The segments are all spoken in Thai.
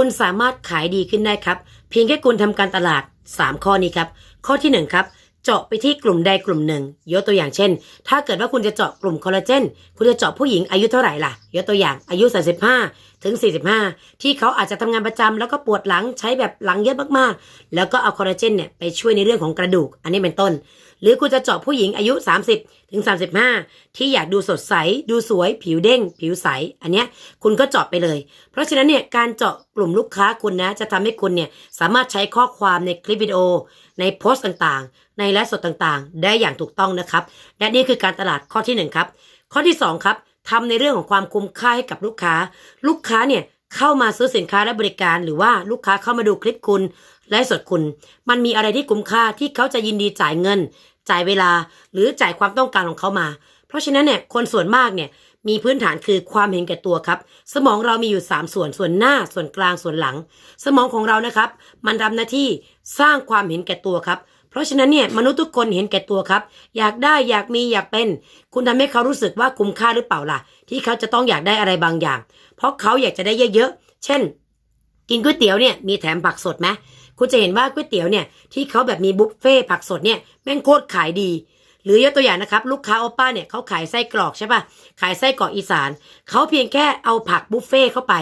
คุณสามารถขายดีขึ้นได้ครับ เพียงแค่คุณทำการตลาด 3 ข้อนี้ครับ ข้อที่1ครับ เจาะไปที่กลุ่มใดกลุ่มหนึ่ง ยกตัวอย่างเช่น ถ้าเกิดว่าคุณจะเจาะกลุ่มคอลลาเจน คุณจะเจาะผู้หญิงอายุเท่าไหร่ล่ะ ยกตัวอย่างอายุ 35 ถึง 45 ที่เขาอาจจะทำงานประจำแล้วก็ปวดหลังใช้แบบหลังเยอะมากๆ แล้วก็เอาคอลลาเจนเนี่ยไปช่วยในเรื่องของกระดูก อันนี้เป็นต้น หรือคุณจะเจาะผู้หญิงอายุ 30 ถึง 35 ที่อยากดูสดใส ดูสวย ผิวเด้ง ผิวใส อันเนี้ยคุณก็เจาะไปเลย เพราะฉะนั้นเนี่ยการเจาะกลุ่มลูกค้าคุณนะจะทำให้คุณเนี่ยสามารถใช้ข้อความในคลิปวิดีโอ ในโพสต์ต่างๆ ในไลฟ์สดต่างๆ ได้อย่างถูกต้องนะครับ และนี่คือการตลาดข้อที่หนึ่งครับ ข้อที่สองครับทำในเรื่องของความคุ้มค่าให้กับลูกค้า ลูกค้าเนี่ยเข้ามาซื้อสินค้าและบริการ หรือว่าลูกค้าเข้ามาดูคลิปคุณไลฟ์สดคุณ มันมีอะไรที่คุ้มค่าที่เขาจะยินดีจ่ายเงิน จ่ายเวลา หรือจ่ายความต้องการของเขามา เพราะฉะนั้นเนี่ยคนส่วนมากเนี่ยมีพื้นฐานคือความเห็นแก่ตัวครับ สมองเรามีอยู่ 3 ส่วนส่วนหน้าส่วนกลางส่วนหลัง สมองของเรานะครับ มันทำหน้าที่สร้างความเห็นแก่ตัวครับ เพราะฉะนั้นเนี่ยมนุษย์ทุกคนเห็นแก่ตัวครับ อยากได้อยากมีอยากเป็น คุณทำให้เขารู้สึกว่าคุ้มค่าหรือเปล่าล่ะ ที่เขาจะต้องอยากได้อะไรบางอย่าง เพราะเขาอยากจะได้เยอะๆเช่น กินก๋วยเตี๋ยวเนี่ยมีแถมผักสดไหมคุณจะเห็นว่าก๋วยเตี๋ยวเนี่ยที่เขาแบบมีบุฟเฟ่ผักสดเนี่ยแม่งโคตรขายดีหรือยกตัวอย่างนะครับ ลูกค้าโอป้าเนี่ยเขาขายไส้กรอกใช่ปะขายไส้กรอกอีสานเขาเพียงแค่เอาผักบุฟเฟ่เข้าไป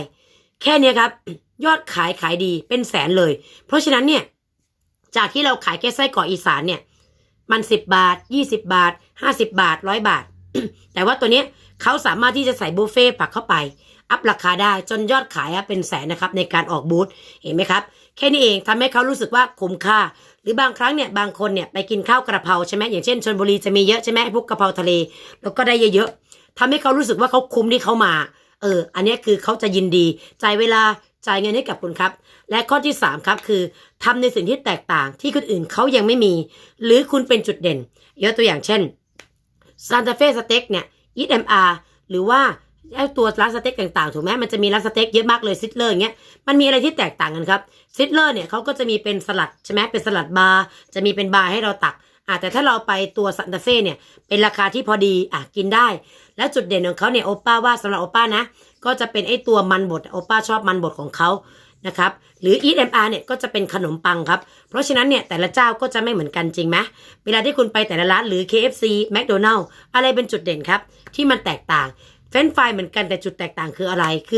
แค่นี้ครับ ยอดขายขายดีเป็นแสนเลย เพราะฉะนั้นเนี่ย จากที่เราขายแค่ไส้กรอกอีสานเนี่ย มันสิบบาทยี่สิบาทห้าสิบาทร้อยบาท แต่ว่าตัวเนี้ยเขาสามารถที่จะใส่บุฟเฟ่ผักเข้าไป อัพราคาได้จนยอดขายอะเป็นแสนนะครับในการออกบูธเห็นไหมครับ แค่นี้เองทำให้เขารู้สึกว่าคุ้มค่า หรือบางครั้งเนี่ยบางคนเนี่ยไปกินข้าวกระเพราใช่ไหมอย่างเช่นชนบุรีจะมีเยอะใช่ไหมพวกกระเพราทะเล แล้วก็ได้เยอะๆทำให้เขารู้สึกว่าเขาคุ้มที่เขามาเออ อันนี้คือเขาจะยินดี จ่ายเวลา จ่ายเงินให้กับคุณครับ และข้อที่ 3 ครับคือทำในสิ่งที่แตกต่างที่คนอื่นเขายังไม่มี หรือคุณเป็นจุดเด่นยกตัวอย่างเช่นซานตาเฟ่สเต็กเนี่ยอีทเอ็มอาร์หรือว่าไอตัวร้านสเต็กต่างๆ ถูกไหมมันจะมีร้านสเต็กเยอะมากเลยซิตเลอร์อย่างเงี้ย มันมีอะไรที่แตกต่างกันครับซิตเลอร์เนี่ยเขาก็จะมีเป็นสลัดใช่ไหมเป็นสลัดบาร์ จะมีเป็นบาร์ให้เราตัก อะแต่ถ้าเราไปตัวซันตาเฟ่เนี่ยเป็นราคาที่พอดีอะกินได้ และจุดเด่นของเขาเนี่ยโอป้าว่าสำหรับโอป้านะ ก็จะเป็นไอตัวมันบดโอป้าชอบมันบดของเขานะครับหรือ e m r เนี่ยก็จะเป็นขนมปังครับ เพราะฉะนั้นเนี่ยแต่ละเจ้าก็จะไม่เหมือนกันจริงไหมเวลาที่คุณไปแต่ละร้านหรือ KFC McDonald อะไรเป็นจุดเด่นครับ ที่มันแตกต่างเฟรนฟรายเหมือนกันแต่จุดแตกต่างคืออะไรคือ